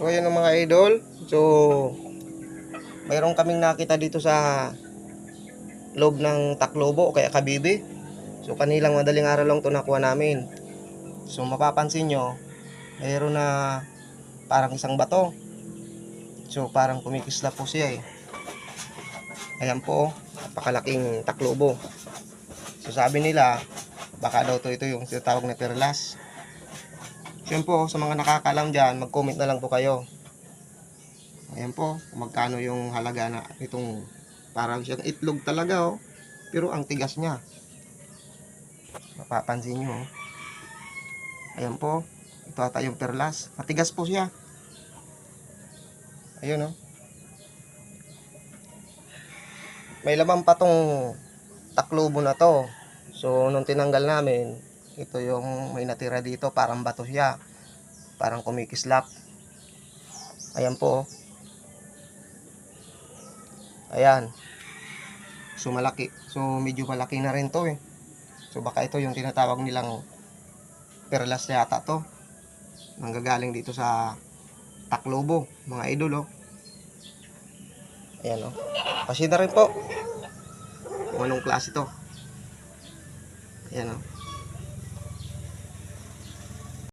So ayun ang mga idol. So mayroon kaming nakita dito sa loob ng Taklobo kaya Kabibi. So kanilang madaling araw lang to nakuha namin. So mapapansin nyo, mayroon na parang isang bato. So parang kumikisla po siya eh. Ayan po, napakalaking taklobo. So sabi nila, baka daw to ito yung tinatawag na perlas. Yun po, sa mga nakakaalam dyan, mag-comment na lang po kayo. Ayan po, magkano yung halaga na itong parang siyang itlog talaga oh. Pero ang tigas niya. Mapapansin nyo oh. Ayan po, ito ata yung perlas. Matigas po siya. Ayun oh. May laman pa tong taklobo na to. So, nung tinanggal namin, ito yung may natira dito, parang bato siya. Parang kumikislap. Ayan po. oh. Ayan. So, malaki. So, medyo malaki na rin to eh. So, baka ito yung tinatawag nilang perlas yata to. Nanggagaling dito sa Taklobo, mga idol oh. Ayan oh. Kasi na rin po. Kung anong klase to. Ayan oh.